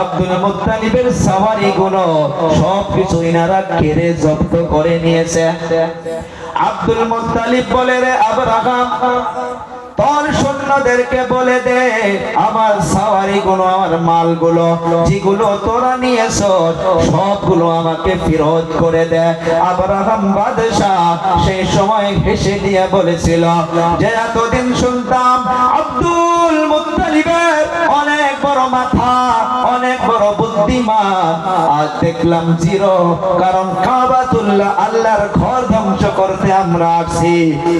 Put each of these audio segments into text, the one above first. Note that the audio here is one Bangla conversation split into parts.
আব্দুল মুত্তালিবের সাওয়ারি গুলো সবকিছু ইনারা কেড়ে জব্দ করে নিয়েছে। আব্দুল মুত্তালিব বলে, রে আবরাহাম, তোর সৈন্যদেরকে বলে দে, আমার সাওয়ারি গুলো আমার মালগুলো, যেগুলো তোরা নিয়েছ, সবগুলো আমাকে ফেরত করে দে। আবরাহাম বাদশাহ সেই সময় হেসে দিয়ে বলেছিল, যে এতদিন শুনতাম আব্দুল বড় মাথা অনেক বড় বুদ্ধিমান। আজ দেখলাম কারণ কাবাতুল্লাহ আল্লাহর ঘর ধ্বংস করতে আমরা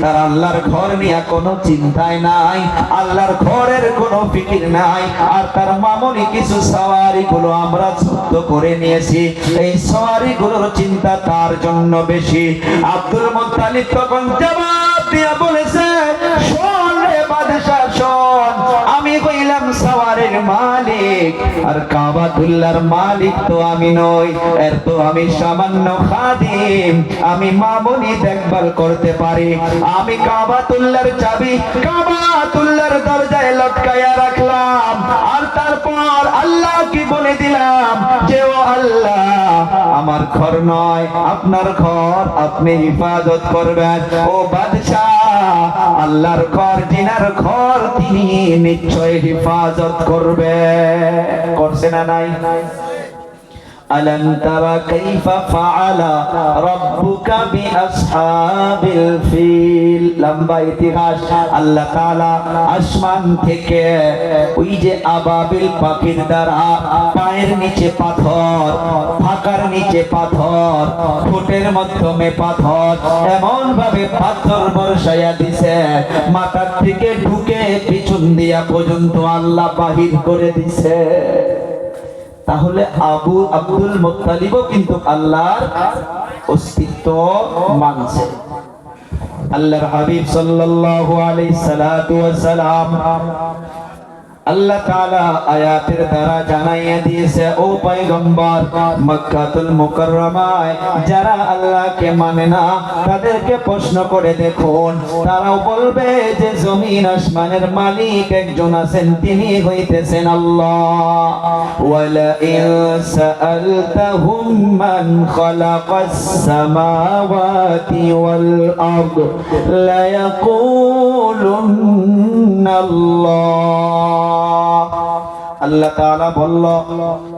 তার আল্লাহর ঘর নিয়ে কোনো চিন্তাই নাই, আল্লাহর ঘরের কোনো ফিকির নাই, আর তার মামুলি কিছু সাওয়ারি গুলো আমরা যুদ্ধ করে নিয়েছি। এই সাওয়ারি গুলোর চিন্তা তার জন্য বেশি। আব্দুল মুত্তালিব তখন জবাব দিয়া বলেছে মালিক। আর মালিক তো আমি নই, এর তো আমি সামান্য খাদিম। আমি দেখভাল করতে পারি। আমি কাবাতুল্লাহর চাবি কাবাতুল্লাহর দরজায় রাখলাম। আর তারপর আল্লাহ কি বলে দিলাম যে, ও আল্লাহ, আমার ঘর নয়, আপনার ঘর আপনি হিফাজত করবেন। ও বাদশাহ, আল্লাহর ঘর, জিনার ঘর তিনি নিশ্চয় হিফাজত করবে করছে না নাই? ألم تر كيف فعل ربك بأصحاب الفيل লম্বা ইতিহাস আল্লাহ তাআলা আসমান থেকে ওই যে আবাবিল পাখির দ্বারা পায়ের নিচে পাথর ফাঁকার নিচে পাথর ঠোঁটের মাধ্যমে পাথর এমন ভাবে পাথর বর্ষাইয়া দিছে মাথার থেকে ঢুকে পিছন দিয়া পর্যন্ত আল্লাহ বাহির করে দিছে তাহলে আবু আব্দুল মোত্তালিবও কিন্তু আল্লাহর অস্তিত্ব মানছে। আল্লাহর হাবিব সাল্লাল্লাহু আলাইহি সালাতু ওয়া সালাম আল্লাহ তাআলা আয়াতের দ্বারা জানাইয়া দিয়েছে, ও পয়গম্বর, মক্কাতুল মুকাররমায়, যারা আল্লাহকে মানে না, তাদেরকে প্রশ্ন করে দেখুন। তারাও বলবে যে, জমিন আসমানের মালিক একজন আছেন, তিনি হইতেছেন আল্লাহ। ওয়ালা ইন সাআলতাহুম মান খালাকাস সামাওয়াতি ওয়াল আরদ, লা আল্লাহ আল্লাহ তাআলা বলল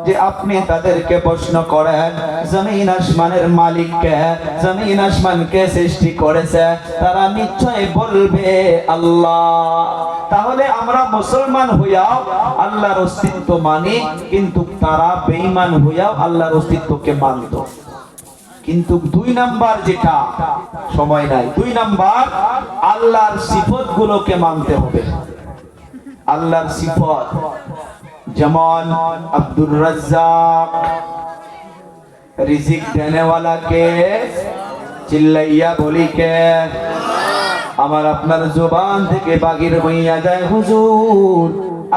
যে আপনি তাদেরকে প্রশ্ন করেন, জমিন আসমানের মালিক কে জমিন আসমানকে সৃষ্টি করেছে? তারা নিশ্চয় বলবে আল্লাহ। তাহলে আমরা মুসলমান হইয়াও আল্লাহর অস্তিত্ব মানি, কিন্তু তারা বেঈমান হইয়াও আল্লাহর অস্তিত্বকে মানত। কিন্তু দুই নাম্বার যেটা, সময় নাই। দুই নাম্বার, আল্লাহর সিফত গুলোকে মানতে হবে। আল্লাহর সিফত। যেমন আব্দুর রাজ্জাক, রিজিক দেনেওয়ালা কে চিল্লাইয়া বলি কে আমার আপনার জবান থেকে বাগির হইয়া যায় হুজুর।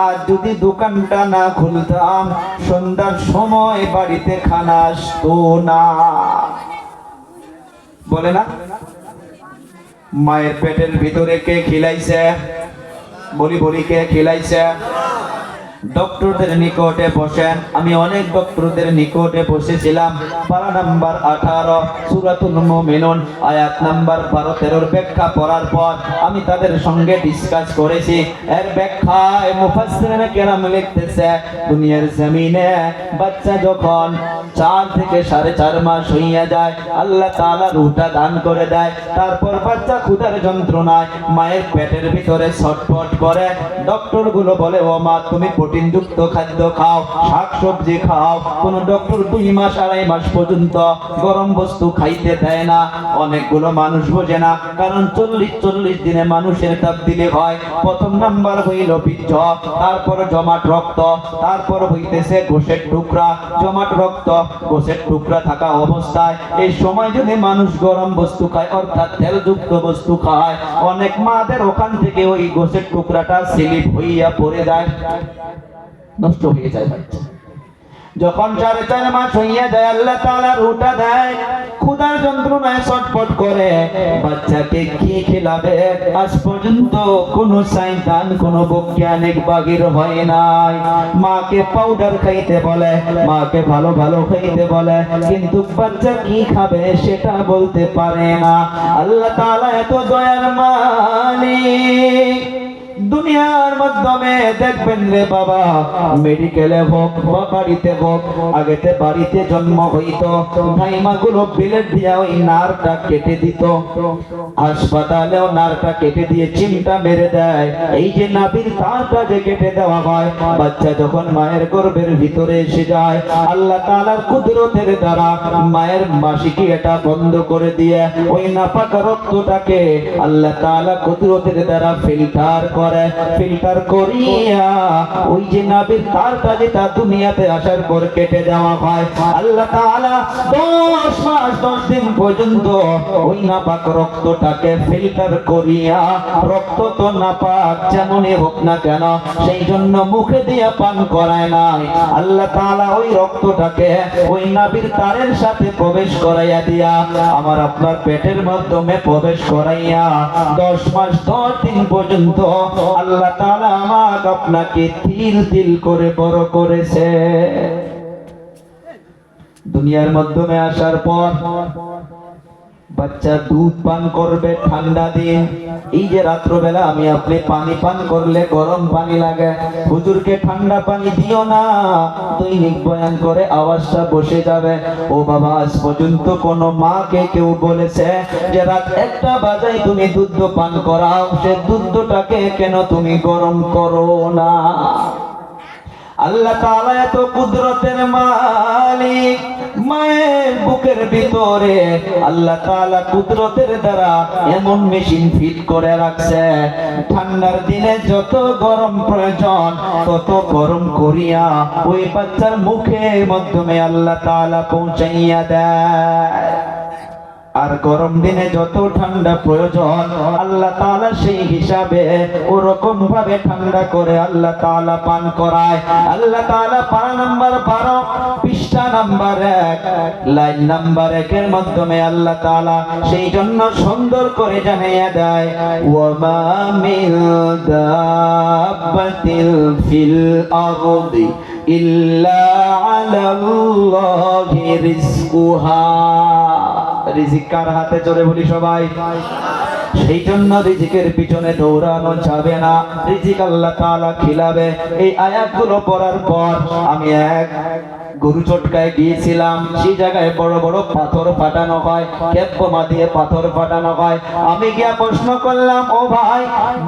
আজ যদি দোকানটা না খুলতাম, সন্ধ্যার সময় বাড়িতে খানা আসতো না। বলে না? মায়ের পেটের ভিতরে কে খিলাইছে? বলি বলি কে খিলাইছে? ডক্টরদের নিকটে বসেন। আমি অনেক ডক্টরদের নিকটে বসেছিলাম। পারা নাম্বার আঠারো, সুরাতুল মুমিনুন, আয়াত নাম্বার বারো, তেরোর ব্যাখ্যা পড়ার পর আমি তাদের সঙ্গে ডিসকাস করেছি। এর ব্যাখ্যায় মুফাসসিরিনে কেরাম লিখতেছে, দুনিয়ার জমিনে বাচ্চা যখন চার থেকে সাড়ে চার মাস হইয়া যায়, আল্লাহ তাআলা রুটা দান করে দেয়। তারপর বাচ্চা ক্ষুধার যন্ত্রণায় মায়ের পেটের ভিতরে ছটফট করে। ডক্টরগুলো বলে ও মা তুমি প্রোটিন যুক্ত খাদ্য খাও, শাকসবজি খাও। কোন ডক্টর দুই মাস আড়াই মাস পর্যন্ত গরম বস্তু খাইতে দেয় না। অনেকগুলো মানুষ বোঝে না, কারণ চল্লিশ চল্লিশ দিনে মানুষের তাবদিলি হয়। প্রথম নাম্বার হইল বীর্য, তারপর জমাট রক্ত, তারপর হইতেছে ঘোষের টুকরা। জমাট রক্ত ঘোষের টুকরা থাকা অবস্থায়। এই সময় যদি মানুষ গরম বস্তু খায়, অর্থাৎ তেল তেলযুক্ত বস্তু খায়, অনেক মাদের ওখান থেকে ওই গোছের টুকরাটা স্লিপ হইয়া পড়ে যায়। নষ্ট হয়ে যায় বাচ্চা যখন সাড়ে চার মাস হইয়া যায়, আল্লাহ তাআলা রুটা দেয়, ক্ষুধার যন্ত্রণায় ছটফট করে। বাচ্চাকে কি খেলাবে? আজ পর্যন্ত কোন সাইন্তান কোন বৈজ্ঞানিক বাগির হয় নাই। মাকে পাউডার খাইতে বলে, মাকে ভালো ভালো খাইতে বলে, কিন্তু বাচ্চা কি খাবে সেটা বলতে পারে না। আল্লাহ তালা এত দয়ার মালিক। দুনিয়ার মাধ্যমে দেখবেন রে বাবা মেডিকেলে হোক বা বাড়িতে হোক, আগেতে বাড়িতে জন্ম হইতো, ভাইমা গুলো বিলেট দিয়া ওই নারটা কেটে দিত, হাসপাতালেও নারটা কেটে দিয়ে চিমটা মেরে দেয়, এই যে নাবির তারটা যে কেটে দেওয়া হয়, বাচ্চা যখন মায়ের গর্ভের ভিতরে এসে যায়, আল্লাহ তাআলার কুদরতের দ্বারা মায়ের মাসিকে এটা বন্ধ করে দিয়ে, ওই নাপাক রক্তটাকে আল্লাহ তাআলা কুদরতের দ্বারা ফিল্টার করে। ফিল্টার করিয়া, ওই যে নাবির তারটা যেটা দুনিয়াতে আসার পর কেটে দেওয়া হয়। আল্লাহ তাআলা 10 মাস 10 দিন পর্যন্ত ওই নাপাক রক্তটাকে ফিল্টার করিয়া, রক্ত তো নাপাক যেমনই হোক না কেন, সেই জন্য মুখে দিয়ে পান করায় নাই। আল্লাহ তাআলা ওই রক্তটাকে ওই নাবির তারের সাথে প্রবেশ করাইয়া দিয়া, আমার আপনার পেটের মাধ্যমে প্রবেশ করাইয়া, দশ মাস, দশ দিন পর্যন্ত আল্লাহ তালা আমার আপনাকে তিল তিল করে বড় করেছে। দুনিয়ার মাধ্যমে আসার পর বাচ্চা দুধ পান করবে ঠান্ডা দিন এই যে রাত্রবেলা আমি আপনি পানি পান করলে গরম পানি লাগে। হুজুরকে ঠান্ডা পানি দিও না। দৈনিক বয়ান করে আওয়াজটা বসে যাবে। ও বাবা, আজ পর্যন্ত কোনো মাকে কেউ বলেছে যে রাত একটা বাজাই তুমি দুধ পান করাও। সে দুধটাকে কেন তুমি গরম করো না? আল্লাহ তাআলা এত কুদরতের মালিক। মায়ের বুকের ভিতরে আল্লাহ তাআলা কুদরতের দ্বারা এমন মেশিন ফিট করে রাখছে। ঠান্ডার দিনে যত গরম প্রয়োজন, তত গরম করিয়া ওই বাচ্চার মুখের মাধ্যমে আল্লাহ তাআলা পৌঁছাইয়া দেয়। আর গরম দিনে যত ঠান্ডা প্রয়োজন, আল্লাহ তালা সেই হিসাবে ওরকম ভাবে ঠান্ডা করে আল্লাহ তাআলা পান করায়। আল্লাহ তাআলা পারা নাম্বার বারো, পৃষ্ঠা নাম্বার এক, লাইন নাম্বার একের মাধ্যমে আল্লাহ তাআলা সেই জন্য সুন্দর করে জানিয়ে দেয়, ওয়ামা মিন দাব্বাতিল ফিল আরদি ইল্লা আলাল্লাহি রিজকুহা। রিজিক কার হাতে? চলে বলি সবাই। সেই জন্য রিজিকের পিছনে দৌড়ানো যাবে না। রিজিক আল্লাহ খিলাবে। এই আয়াতগুলো পড়ার পর আমি এক গরু চটকায় গিয়েছিলাম সেই জায়গায় বড় বড় পাথর ফাটানো হয় কেপমা দিয়ে পাথর ফাটানো হয়। আমি গিয়া প্রশ্ন করলাম, ও ভাই,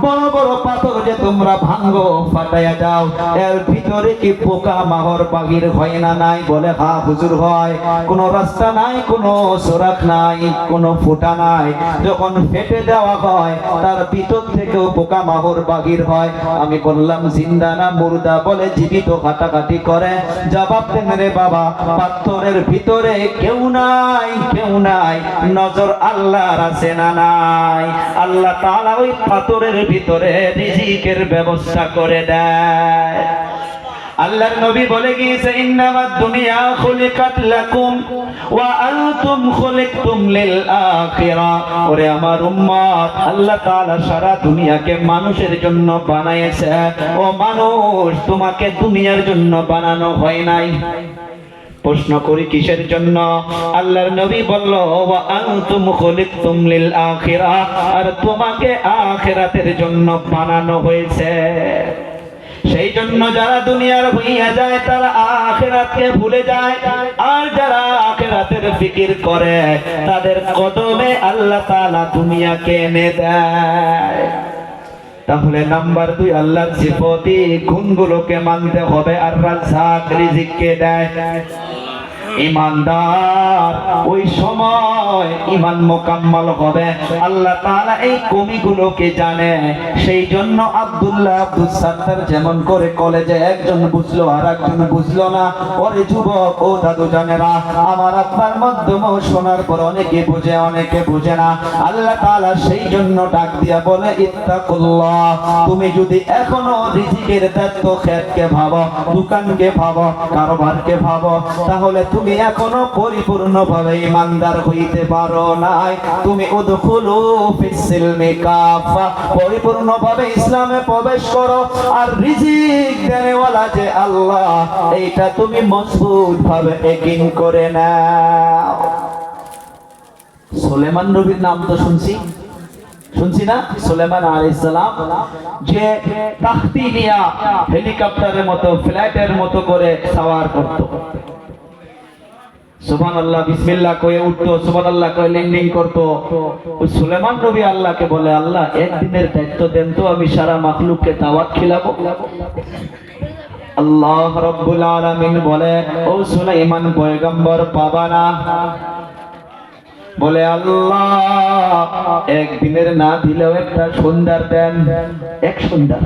বড় বড় পাথর যে তোমরা ভাঙ্গো ফাটাইয়া যাও এর ভিতরে কি পোকা মাহর বাগির হয় না নাই? বলে হ্যাঁ হুজুর হয় কোনো রাস্তা নাই, কোনো সোরাক নাই, কোনো ফুটা নাই। যখন ফেটে দেওয়া হয়, তার ভিতর থেকেও পোকা মাহর বাগির হয়। আমি বললাম, জিন্দা না মুর্দা? বলে, জীবিত কাটাকাটি করে। জবাব দেন রে বাবা, পাথরের ভিতরে কেউ নাই কেউ নাই। নজর আল্লাহর আছে না নাই। আল্লাহ তাআলা ওই পাথরের ভিতরে রিজিকের ব্যবস্থা করে দেয়। আল্লাহর নবী বলে গিয়েছে ইন্নামাদ দুনিয়া খুলিকাত লাকুম ওয়া আনতুম খুলিকতুম লিল আখিরা। ওরে আমার উম্মত, আল্লাহ তাআলা সারা দুনিয়াকে মানুষের জন্য বানাইছে। ও মানুষ, তোমাকে দুনিয়ার জন্য বানানো হয় নাই। প্রশ্ন করি, কিসের জন্য? আল্লাহর নবী বলল, ওয়া আনতুম খুলিকতুম লিল আখিরা। আর তোমাকে আখিরাতের জন্য বানানো হয়েছে। সেই জন্য যারা দুনিয়ার হইয়া যায়, তারা আখেরাতকে ভুলে যায়। আর যারা আখেরাতের ফিকির করে, তাদের কদমে আল্লাহ তাআলা দুনিয়াকে এনে দেয়। তাহলে নাম্বার দুই, আল্লাহর সিফতি গুণগুলোকে মানতে হবে আর রাজ্জাক রিজিককে দেয়? ইমানদার। ওই সময় ইমান মোকাম্মল হবে। আল্লাহ তাআলা এই কমিগুলোকে জানে। সেই জন্য আব্দুল্লাহ আব্দুল সাত্তার যেমন করে কলেজে একজন বুঝলো আর একজন বুঝলো না। ওরে যুবক, ও দাদু জানেরা, আমার আপনার মাধ্যমে শোনার পর অনেকে বুঝে অনেকে বুঝে না। আল্লাহ তাআলা সেই জন্য ডাক দিয়া বলে, ইত্তাকুল্লাহ, তুমি যদি এখনও রিজিকের দায়িত্ব খেতকে ভাবো, দোকানকে ভাবো, কারবারকে ভাবো, তাহলে তুমি এখনও পরিপূর্ণভাবে ইমানদার হইতে পারো নাই। তুমি উদখুলু ফিসিলমি কাফা পরিপূর্ণভাবে ইসলামে প্রবেশ করো। আর রিজিক দেনেওয়ালা যে আল্লাহ, এইটা তুমি মজবুত ভাবে একিন করে নাও। সুলেমান নবীর নাম তো শুনছি। শুনছি না? সুলেমান আলাইসালাম যে তাখতি নিয়া হেলিকপ্টারের মতো ফ্লাইটের মতো করে সাওয়ার করত। একদিনের দেন না। দিলেও একটা সন্ধ্যার দেন। এক সন্ধ্যা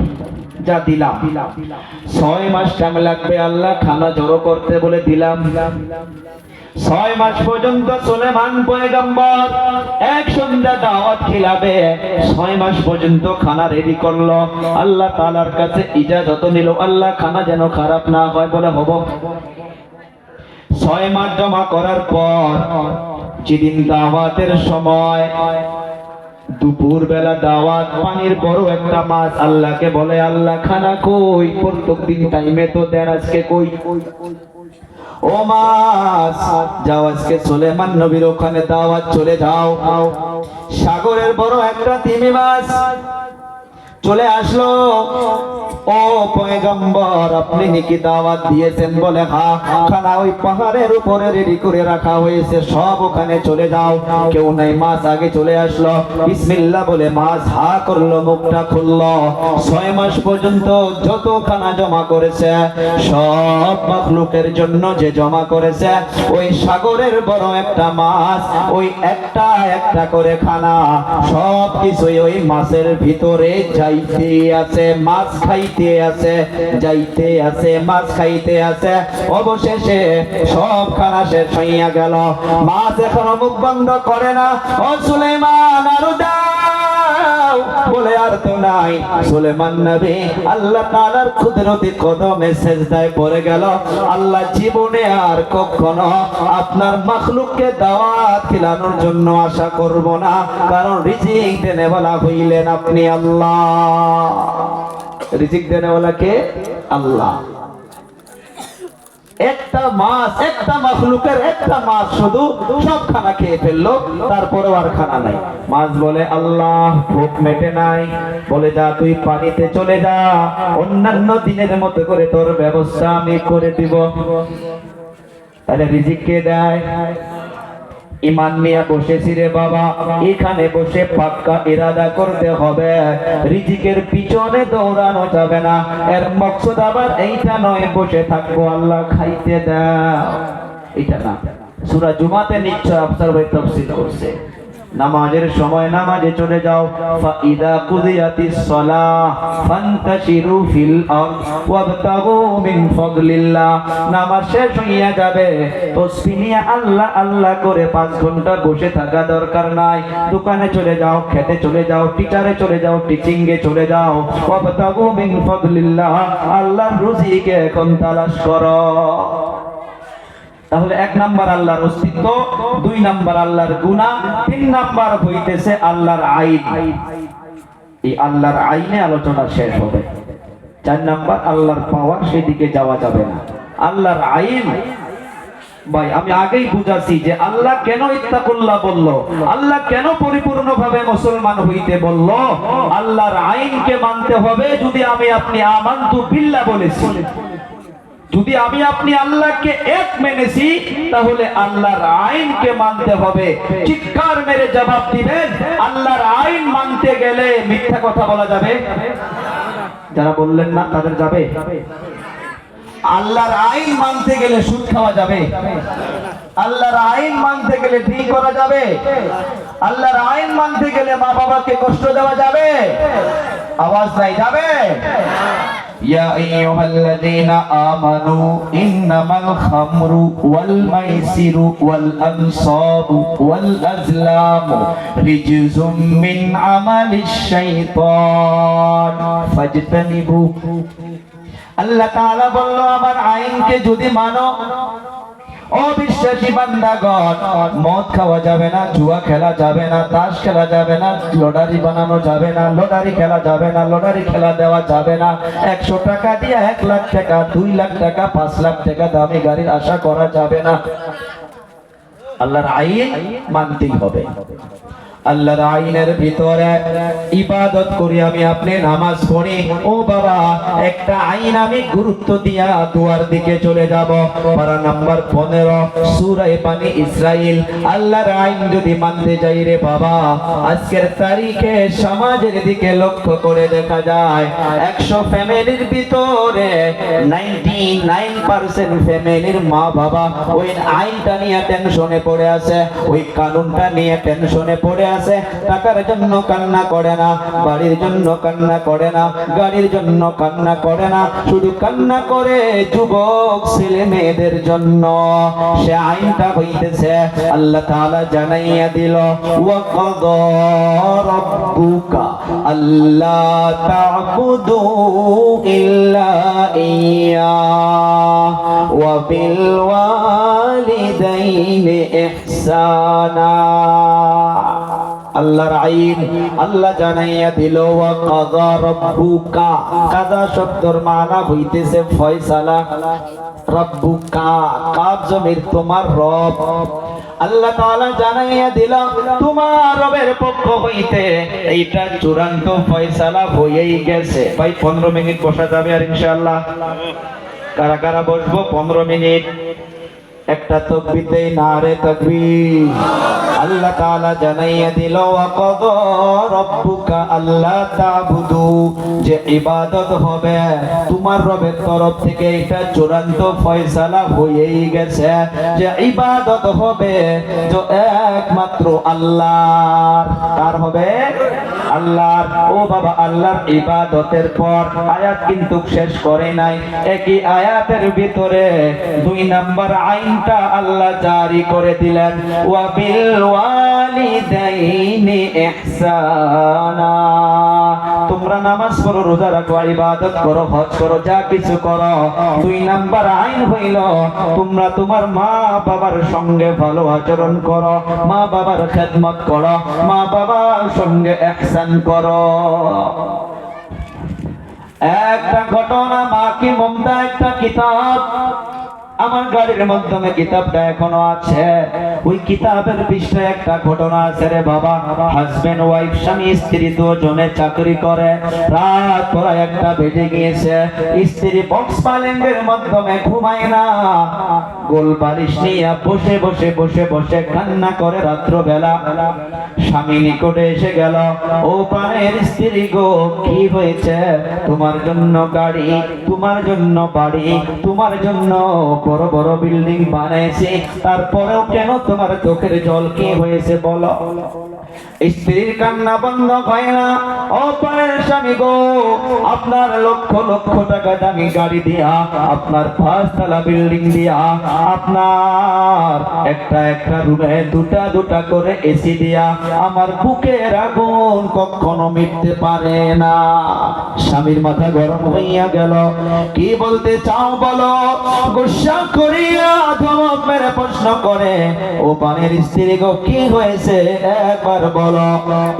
যা দিলাম। ছয় মাস টাইম লাগবে, আল্লাহ খানা জড়ো করতে বলে দিলাম। ছয় মাস পর্যন্ত সুলেমান পয়গম্বর এক সন্ধ্যা দাওয়াত খিলাবে, ছয় মাস পর্যন্ত খানা রেডি করল। আল্লাহ তাআলার কাছে ইজাজত নিল, আল্লাহ খানা যেন খারাপ না হয় বলে হব। ছয় মাস জমা করার পর যেদিন দাওয়াতের সময় দুপুর বেলা দাওয়াত, পানির বড় একটা মাছ আল্লাহকে বলে, আল্লাহ, খানা কই? প্রত্যেক দিন টাইমে তো দেন, আজকে কই? ও মাছ যাও আজকে সুলেমান নবীর ওখানে দাওয়াত চলে যাও। সাগরের বড় একটা তিমি মাছ চলে আসলো। ও পয়গম্বর, আপনি নাকি দাওয়াত দিয়েছেন? বলে, হা, খানা ওই পাহাড়ের উপরে রেডি করে রাখা হয়েছে। সব ওখানে চলে যাও। কেউ নাই, মাছ আগে চলে আসলো। বিসমিল্লাহ বলে, মাছ হা করল, মুখটা খুললো। ছয় মাস পর্যন্ত যত খানা জমা করেছে, সব মাখলুকের জন্য যে জমা করেছে, ওই সাগরের বড় একটা মাছ, ওই একটা একটা করে খানা সব কিছুই ওই মাছের ভিতরে যাইতে আছে, মাছ খাইতে আছে, যাইতে আছে, মাছ খাইতে আছে। অবশেষে সব খানা হইয়া গেল। মাছ এখনও মুখ বন্ধ করে না। ও সুলেমান আরও দাও বলে আর তো নাই। সুলেমান নবী আল্লাহ কুদরতি কদমে সেজদায় পড়ে গেল। আল্লাহ জীবনে আর কখনো আপনার মাখলুককে দাওয়াত খিলানোর জন্য আশা করব না। কারণ রিজিক দেনেওয়ালা হইলেন আপনি আল্লাহ। রিজিক দেনেওয়ালা কে? আল্লাহ। একটা মাছ, একটা মাখলুকের একটা মাছ শুধু সব খানা খেয়ে ফেলল, তারপরেও আর খানা নাই। মাছ বলে, আল্লাহ ভোগ মেটে নাই। বলে, যা, তুই পানিতে চলে যা। অন্যান্য দিনের মতো করে তোর ব্যবস্থা আমি করে দিব। তাহলে রিজিক কে দেয়? ইমান নিয়ে বসেছি রে বাবা। এখানে বসে পাক্কা ইরাদা করতে হবে। রিজিকের পিছনে দৌড়ানো যাবে না। এর মকসদ আবার এইটা নয়, বসে থাকব আল্লাহ খাইতে দাও। এটা না। সুরা জুমাতে নিশ্চয় আফসার ভাই তফসিল করছে। নামাজের সময় নামাজে চলে যাও। ফাইদা কুদিয়াতিস সালাহ, ফান্তাশিরু ফিল আরদ ওয়াবতাগু মিন ফাদলিল্লাহ। নামাজ শেষ হইয়া যাবে। তসবিহ আল্লাহ আল্লাহ করে পাঁচ ঘণ্টা বসে থাকা দরকার নাই। দোকানে চলে যাও, খেতে চলে যাও টিচারে চলে যাও টিচিং এ চলে যাও। ওয়াবতাগু মিন ফাদলিল্লাহ, আল্লাহর রুজিকে এখন তালাশ করো। তাহলে এক নাম্বার আল্লাহর অস্তিত্ব, দুই নাম্বার আল্লাহর গুণা তিন নাম্বার হইতেছে আল্লাহর আইন। এই আল্লাহর আইনে আলোচনা শেষ হবে। চার নাম্বার, আল্লাহর পাওয়ার সেদিকে যাওয়া যাবে না। আল্লাহর আইন, ভাই, আমি আগেই বুঝাছি যে আল্লাহ কেন ইত্তাকুল্লাহ বলল? আল্লাহ কেন পরিপূর্ণভাবে মুসলমান হইতে বলল? আল্লাহর আইনকে মানতে হবে যদি আমি আপনি আমান্তু বিল্লাহ বলেছি। যদি আমি আপনি আল্লাহকে এক মেনেছি, তাহলে আল্লাহর আইনকে মানতে হবে। চিৎকার মেরে জবাব দিবেন, আল্লাহর আইন মানতে গেলে মিথ্যা কথা বলা যাবে। যারা বললেন না, তাদের যাবে। আল্লাহর আইন মানতে গেলে সুদ খাওয়া যাবে। আল্লাহর আইন মানতে গেলে ঠিক করা যাবে। আল্লাহর আইন মানতে গেলে মা বাবাকে কষ্ট দেওয়া যাবে। আওয়াজ নাই যাবে? يا أيها الذين آمنوا إنما الخمر والميسر والأنصاب والأزلام رجز من عمل الشيطان فاجتنبوه আল্লাহ তাআলা বলল আমার আইনকে যদি মানো অবিশ্বাসী বান্দাগণ, মদ খাওয়া যাবে না, জুয়া খেলা যাবে না, তাস খেলা যাবে না, লটারি বানানো যাবে না, লটারি খেলা যাবে না, লটারি খেলা দেওয়া যাবে না। একশো টাকা দিয়ে এক লাখ টাকা, দুই লাখ টাকা, পাঁচ লাখ টাকা দামি গাড়ির আশা করা যাবে না। আল্লাহর আইন মানতেই হবে। আল্লাহর আইনের ভিতরে ইবাদত করি, আমি আপনি নামাজ পড়ি। ও বাবা, একটা আইন আমি গুরুত্ব দিয়া দুয়ার দিকে চলে যাব। পারা নাম্বার পনেরো সুরাই পানি ইসরাইল আল্লাহর আইন যদি মানতে যাই রে বাবা, আজকের তারিখে সমাজের দিকে লক্ষ্য করে দেখা যায়, একশো ফ্যামিলির ভিতরে নাইনটি নাইন পার্সেন্ট ফ্যামিলির মা বাবা ওই আইনটা নিয়ে টেনশনে পড়ে আছে, ওই কানুনটা নিয়ে টেনশনে পড়ে আছে, টাকার জন্য কান্না করে না, বাড়ির জন্য কান্না করে না, গাড়ির জন্য কান্না করে না, শুধু কান্না করে যুবক ছেলে মেয়েদের জন্য। সে আইনটা হইতেছে, আল্লাহ তাআলা জানাইয়া দিল, ওয়াকাদা রাব্বুকা আল্লা তা'বুদু ইল্লা ইয়া, ওয়া বিল ওয়ালিদাইনি ইহসানা। আল্লাহর আইন। আল্লাহ জানাইয়া দিল, ওয়া কাযা রাব্বুকা? কাযা শব্দর মানা হইতেছে ফয়সালা। রাব্বুকা কাব জমির তোমার রব? আল্লাহ তাআলা জানাইয়া দিল, তোমার রবের পক্ষ হইতে এইটা চূড়ান্ত ফয়সালা হয়েই গেছে। ভাই 15 মিনিট বসা যাবে আর ইনশাআল্লাহ। কারা কারা বসবো? 15 মিনিট। একটা তকবির দেই না রে তকবীর। আল্লাহ তাআলা জানাইয়া দিল ওয়াকাদ রব্বুকা আল্লাহ তাবুদু যে ইবাদত হবে, তোমার রবের তরফ থেকে এটা চূড়ান্ত ফয়সালা হয়েই গেছে। যে ইবাদত হবে যে একমাত্র আল্লাহ কার হবে? আল্লাহর, ও বাবা আল্লাহর ইবাদতের পর আয়াত কিন্তু শেষ করে নাই। একই আয়াতের ভিতরে দুই নাম্বার আইনটা আল্লাহ জারি করে দিলেন। ওয়া বিল ওয়ালিদাইনি ইহসানা। তোমরা নামাজ পড়ো, রোজা রাখো, ইবাদত করো, হজ করো, যা কিছু করো। দুই নাম্বার আইন হইল, তোমরা তোমার মা বাবার সঙ্গে ভালো আচরণ করো, মা বাবার খেদমত করো, মা বাবার সঙ্গে অ্যাকশন করো। একটা ঘটনা মাকে মমতা একটা কিতাব। আমার গাড়ির মাধ্যমে কিতাবটা এখনও আছে। ওই কিতাবের পৃষ্ঠায় একটা ঘটনা আছে রে বাবা। হাজবেন্ড ওয়াইফ স্বামী, স্ত্রী দুজনে চাকরি করে। রাত প্রায় একটা বেজে গিয়েছে। স্ত্রী বক্স পালেঙ্গের মাধ্যমে ঘুমায় না। গোল বালিশ নিয়ে বসে বসে বসে বসে কান্না করে রাত্রবেলা। স্বামী নিকটে এসে গেল। ও পানের স্ত্রী গো, কি হয়েছে? তোমার জন্য গাড়ি, তোমার জন্য বাড়ি, তোমার জন্য বড় বড় বিল্ডিং বানিয়েছে তারপরেও কেন তোমার চোখের জল কি হয়েছে বলো? স্ত্রীর কান্না বন্ধ হয় না। ও পায়ের স্বামী গো, আপনার লক্ষ লক্ষ টাকা দামি গাড়ি দিয়া, আপনার পাঁচতলা বিল্ডিং দিয়া, আপনার একটা একটা রুমে দুটা দুটা করে এসি দিয়া, আমার বুকের আগুন কখনো মিটতে পারে না। স্বামীর মাথা গরম হইয়া গেল। কি বলতে চাও বলো? গুসা করিয়া ধমক মেরে প্রশ্ন করে, ও পানের স্ত্রী গো, কি হয়েছে? একবার বলো।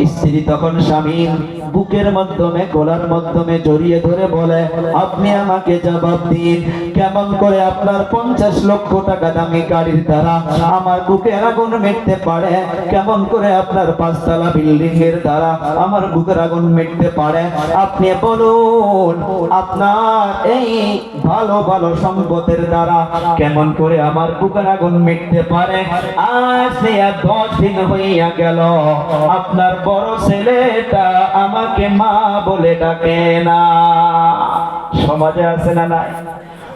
স্ত্রী তখন স্বামীর বুকের মাধ্যমে, গলার মাধ্যমে জড়িয়ে ধরে বলে, আপনি আমাকে জবাব দিন। কেমন করে আপনার পঞ্চাশ লক্ষ টাকা দামি গাড়ির দ্বারা আমার বুকের আগুন মিটতে পারে? কেমন করে আপনার পাঁচতলা বিল্ডিং এর দ্বারা আমার বুকের আগুন মিটতে পারে? আপনি বলুন, আপনার এই ভালো ভালো সম্পদের দ্বারা কেমন করে আমার বুকের আগুন মিটতে পারে? আজ দশ দিন হইয়া গেল, আপনার বড় ছেলেটা আমাকে মা বলে ডাকে না। সমাজে আছে না নাই?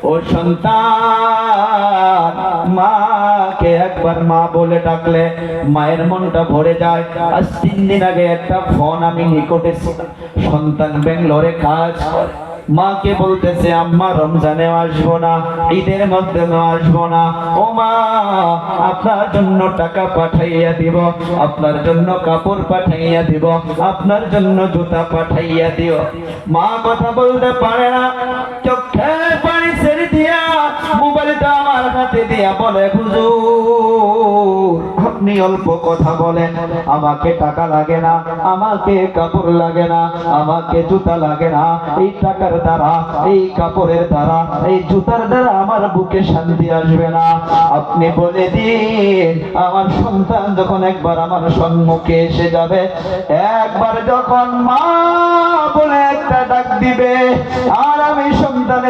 ও সন্তান, মাকে একবার মা বলে ডাকলে মায়ের মনটা ভরে যায়। আজ তিন দিন আগে একটা ফোন আমি নিকটে সন্তান বেঙ্গলোরে কাজ করে। মাকে বলতেছে, আম্মা, রমজানে আসব না, ঈদের মধ্যে আসব না। ও মা, আপনার জন্য টাকা পাঠাইয়া দিব, আপনার জন্য কাপড় পাঠাইয়া দিব, আপনার জন্য জুতা পাঠাইয়া দিও। মা কথা বলতে পারে না চোখে পানি ছেড়ে দিয়া মোবাইলটা আমার হাতে দিয়া বলে, হুজুর আপনি অল্প কথা বলেন। আমাকে টাকা লাগে না, আমাকে কাপড় লাগে না, আমাকে জুতা লাগে না। এই টাকার দ্বারা, এই কাপড়ের দ্বারা, এই জুতার দ্বারা আমার বুকে শান্তি আসবে না। আপনি বলে দিন, আমার সন্তান যখন একবার আমার সম্মুখে এসে যাবে, একবার যখন মা বলে একটা ডাক দিবে, আর আমি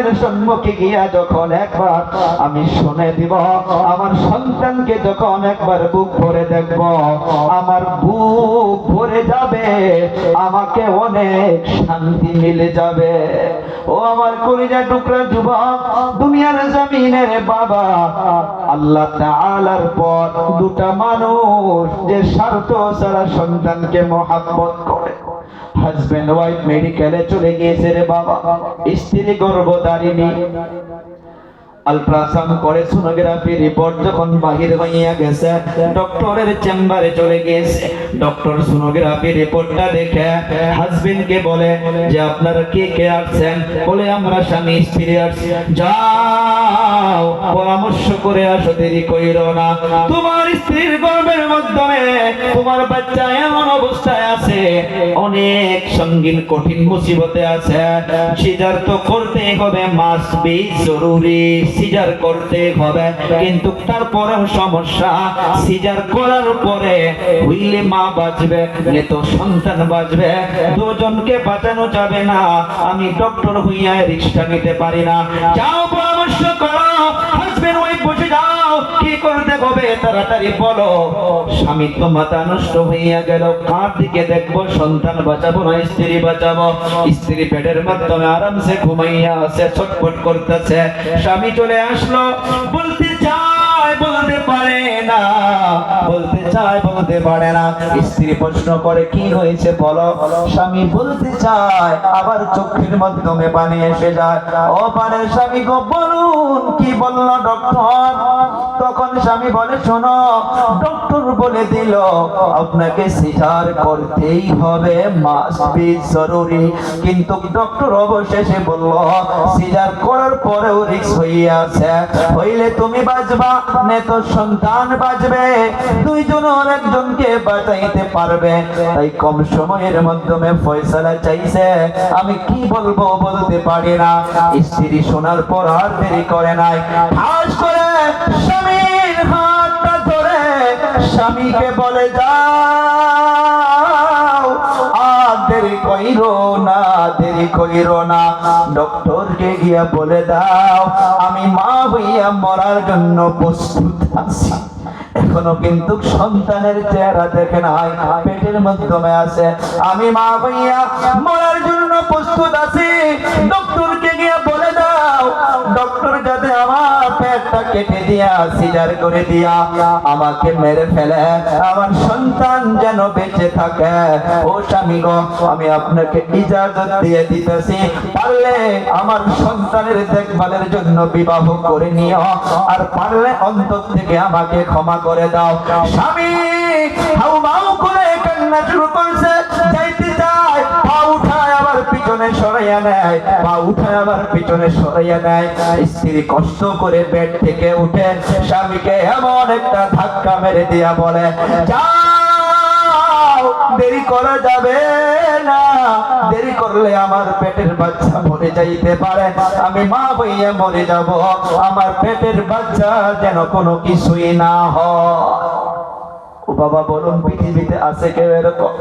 সন্তানের সম্মুখে গিয়া যখন একবার আমি শুনে দিব, আমার সন্তানকে যখন একবার বুক ভরে দেখব, আমার বুক ভরে যাবে, আমাকে অনেক শান্তি মিলে যাবে। ও আমার কলিজা টুকরা যুবক, দুনিয়ার জমিনের বাবা, আল্লাহ তাআলার পর দুটা মানুষ যে স্বার্থ ছাড়া সন্তানকে মহাব্বত করে। হাজবেন্ড ওয়াইফ মেডিকেলে চলে গিয়েছে রে বাবা। স্ত্রী গর্ভধারিণী। আলট্রাসাউন্ড করে সোনোগ্রাফি রিপোর্ট যখন বাহির হইয়া গেছে ডক্টরের চেম্বারে চলে গেছে ডক্টর সোনোগ্রাফি রিপোর্টটা দেখে হাজবেন্ডকে বলে যে, আপনারা কে কে আসছেন? বলে, আমরা স্বামী, স্ত্রী আসছি। যাও, পরামর্শ করে আসো, দেরি কইরো না। তোমার স্ত্রীর কিন্তু সমস্যা, সিজার করার পরে মা বাঁচবে তো সন্তান বাঁচবে, দুজনকে বাঁচানো যাবে না। আমি ডক্টর হইয়া রিক্সা নিতে পারি না। যাও পরামর্শ করো হাজবেন্ড ওয়াইফ বসে যাও। কি করতে হবে তাড়াতাড়ি বলো। স্বামী তো মাথা নষ্ট হইয়া গেল। কার দিকে দেখব? সন্তান বাঁচাবো না, স্ত্রী বাঁচাবো? স্ত্রী পেটের মাধ্যমে আরামসে ঘুমাইয়া আছে, ছটফট করতেছে। স্বামী চলে আসলো। বলতে চায়, বলতে পারে। না, বলতে চায়, বলতে পারে না। স্ত্রী প্রশ্ন করে, কি হয়েছে বলো? স্বামী বলতে চায়, আবার চোখের মাধ্যমে পানি এসে যায়। ও স্বামী গো, বলুন, কি বলল ডক্টর? তখন স্বামী বলে, শোনো, ডক্টর বলে দিল, আপনাকে সিজার করতেই হবে জরুরি। কিন্তু ডক্টর অবশেষে বলল, সিজার করার পরেও রিস্ক হইয়া আছে হইলে তুমি বাঁচবা নে তো সন্তান বাঁচবে দুইজনের একজনকে বাঁচাইতে পারবে। তাই কম সময়ের মাধ্যমে ফয়সালা চাইছে। আমি কি বলব বলতে পারি না। স্ত্রী শোনার পর আর দেরি করে নাই। ঠাস করে স্বামীর হাতটা ধরে স্বামীকে বলে, যাও, আর দেরি কইরো না, দেরি কইরো না। ডক্টরকে গিয়া বলে, দাও, আমি মা হইয়া মরার জন্য প্রস্তুত আছি। এখনও কিন্তু সন্তানের চেহারা দেখে নাই। পেটের মাধ্যমে আছে। আমি মা ভাইয়া মরার জন্য প্রস্তুত আছি। ডক্টরকে পেটটা কেটে দিয়া, সিজার করে দিয়া আমাকে মেরে ফেলে। আমার সন্তান যেন বেঁচে থাকে। ও স্বামী আমি আপনাকে ইজাজত দিয়ে দিতেছি। পারলে আমার সন্তানের দেখভালের জন্য বিবাহ করে নিও। আর পারলে অন্তর থেকে আমাকে ক্ষমা করে দাও। স্বামী, হাউ মাউ করে কান্না শুরু করছে। যাইতে চায়, পা উঠায়, আবার পিছনে সরাইয়া নেয়। পা উঠায় আবার পিছনে সরাইয়া নেয় স্ত্রী কষ্ট করে বেড থেকে উঠে স্বামীকে এমন একটা ধাক্কা মেরে দিয়া বলে দেরি করা যাবে না। দেরি করলে আমার পেটের বাচ্চা মরে যাইতে পারে। আমি মা হইয়া মরে যাব। আমার পেটের বাচ্চা যেন কোনো কিছুই না ও ও বাবা বলুন, পৃথিবীতে আছে কেউ এরকম?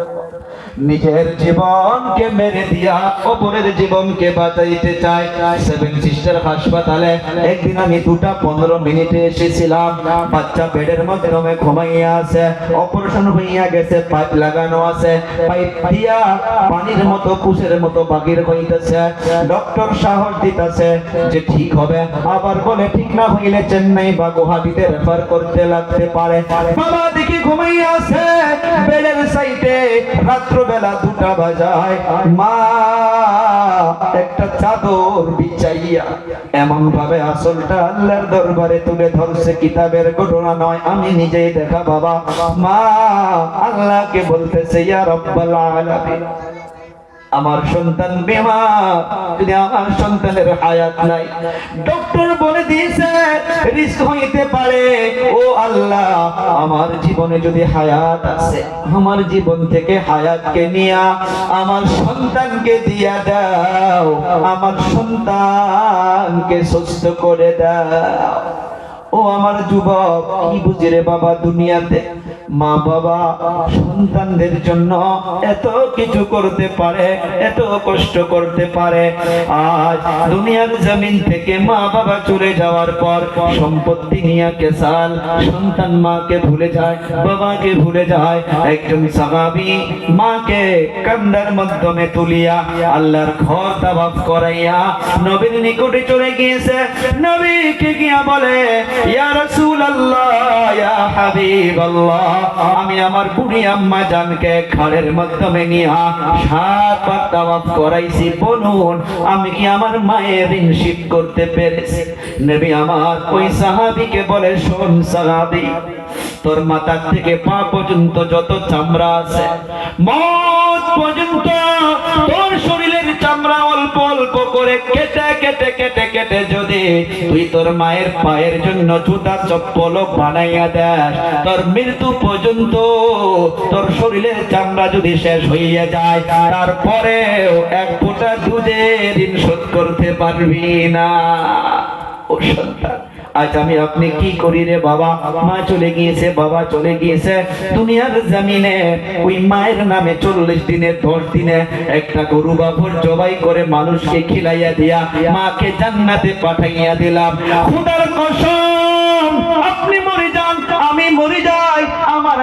নিজের জীবনকে মেরে দিয়া অপরের জীবনকে বাঁচাইতে চায়। সেভেন সিস্টার হাসপাতালে একদিন আমি দুটা পনেরো মিনিটে এসেছিলাম। বাচ্চা বেডের মাধ্যমে ঘুমাইয়া আছে, অপারেশন হইয়া গেছে, পাইপ লাগানো আছে। পাইপ দিয়া পানির মতো, কুশের মতো বাগির হইতেছে। ডক্টর সাহস দিতেছে যে ঠিক হবে। আবার বলে, ঠিক না হইলে চেন্নাই বা গুয়াহাটিতে রেফার করতে লাগতে পারে। বাবা দেখি ঘুমাইয়া আছে, বেডের সাইডে রাত্রবেলা দুটা বাজায়, মা একটা চাদর বিছাইয়া এমন ভাবে আসলটা আল্লাহর দরবারে তুলে ধরছে, কিতাবের ঘটনা নয়, আমি নিজেই দেখা বাবা। মা আল্লাহকে বলতেছে, ইয়া রব্বাল আলামিন। আমার সন্তান বেমার, যদি আমার সন্তানের হায়াত নাই। ডক্টর বলে দিয়েছে রিস্ক হইতে পারে। ও আল্লাহ, আমার জীবনে যদি হায়াত আছে, আমার জীবন থেকে হায়াতকে নিয়া আমার সন্তানকে দিয়া দাও, আমার সন্তানকে সুস্থ করে দাও। ও আমার যুবক, কি বুঝি রে বাবা দুনিয়াতে? মা বাবা সন্তানদের জন্য এত কিছু করতে পারে, এত কষ্ট করতে পারে। আজ দুনিয়ার জমিন থেকে মা বাবা চলে যাওয়ার পর সম্পত্তি নিয়ে কেসাল, সন্তান মাকে ভুলে যায়, বাবাকে ভুলে যায়। একজন সাহাবি মাকে কান্দার মাধ্যমে তুলিয়া আল্লাহর ঘর তাবাব করাইয়া নবীর নিকটে চলে গিয়েছে। নবীকে গিয়া বলে, ইয়া রাসূলুল্লাহ, ইয়া হাবিবাল্লাহ। আমি আমার বুড়ি আম্মা জানকে ঘরের মাধ্যমে নিয়া সাতবার তাওয়াফ করাইছি, বলুন, আমি কি আমার মায়ের ঋণ শোধ করতে পেরেছি? নবী আমার ওই সাহাবীকে বলে, শোন সাহাবী, তোর মাথার থেকে পা পর্যন্ত যত চামড়া আছে, মত পর্যন্ত তোর শরীরের চামড়া অল্প অল্প করে কেটে কেটে কেটে কেটে যদি তুই তোর মায়ের পায়ের জন্য জুতা চপ্পল বানাইয়া দেস, তোর মৃত্যু পর্যন্ত তোর শরীরের চামড়া যদি শেষ হইয়া যায়, তারপরেও এক ফোঁটা দুধের ঋণ শোধ করতে পারবি না। ও সন্তান। আজ আমি আপনি কি করি রে বাবা? মা চলে গিয়েছে, বাবা চলে গিয়েছে। দুনিয়ার জমিনে ওই মায়ের নামে চল্লিশ দিনে, দশ দিনে একটা গরু বাবর জবাই করে মানুষকে খিলাইয়া দিয়া মাকে জান্নাতে পাঠাইয়া দিলাম। খুদার কসম, আপনি মরে আমি মরে যাই, আমার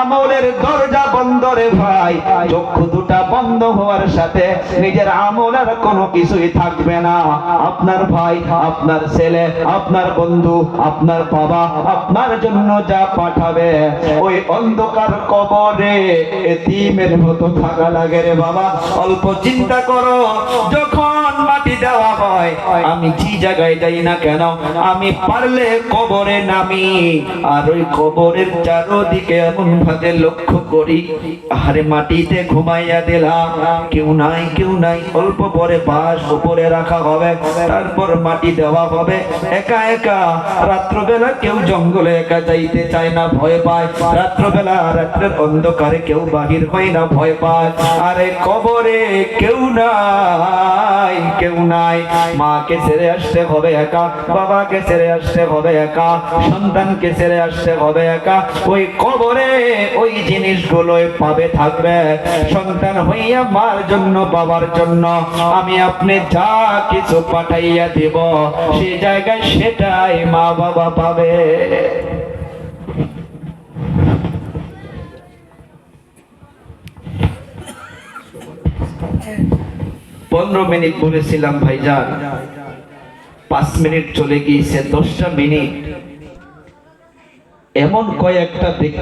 আমলের দরজা বন্ধ রে ভাই। চক্ষু দুটা বন্ধ হওয়ার সাথে নিজের আমল আর কোনো কিছুই থাকবে না। আপনার ভাই, আপনার ছেলে, আপনার বন্ধু, আপনার বাবা, আপনার জন্য যা পাঠাবে, ওই অন্ধকার কবরে এতিমের মতো থাকা লাগে রে বাবা। অল্প চিন্তা করো, যখন মাটি দেওয়া হয়, আমি যে জায়গায় যাই না কেন, আমি পারলে কবরে নামি। আর ওই কবরের চারোদিকে এমন ভাবে লক্ষ্য করি আরে মাটিতে ঘুমাইয়া দিলাম। কেউ নাই কেউ নাই, অল্প পরে বাস উপরে রাখা হবে, তারপর মাটি দেওয়া হবে। একা একা, রাত্রবেলা কেউ জঙ্গলে একা যাইতে চায় না, ভয় পায়। রাত্রবেলা, রাত্রের অন্ধকারে কেউ বাহির হয় না, ভয় পায়। আরে কবরে কেউ নাই কেউ নাই। মাকে ছেড়ে আসতে হবে একা, বাবাকে ছেড়ে আসতে হবে একা, সন্তানকে ছেড়ে আসতে হবে একা। ওই কবরে ওই জিনিসগুলোই পাবে, থাকবে। সন্তান হইয়া মার জন্য, বাবার জন্য আমি আপনি যা কিছু পাঠাইয়া দিব সেই জায়গায় সেটাই মা বাবা পাবে। পনেরো মিনিট বলেছিলাম, ভাইজান। পাঁচ মিনিট চলে গিয়েছে, দশটা মিনিট। এমন কয়েকটা ব্যক্তি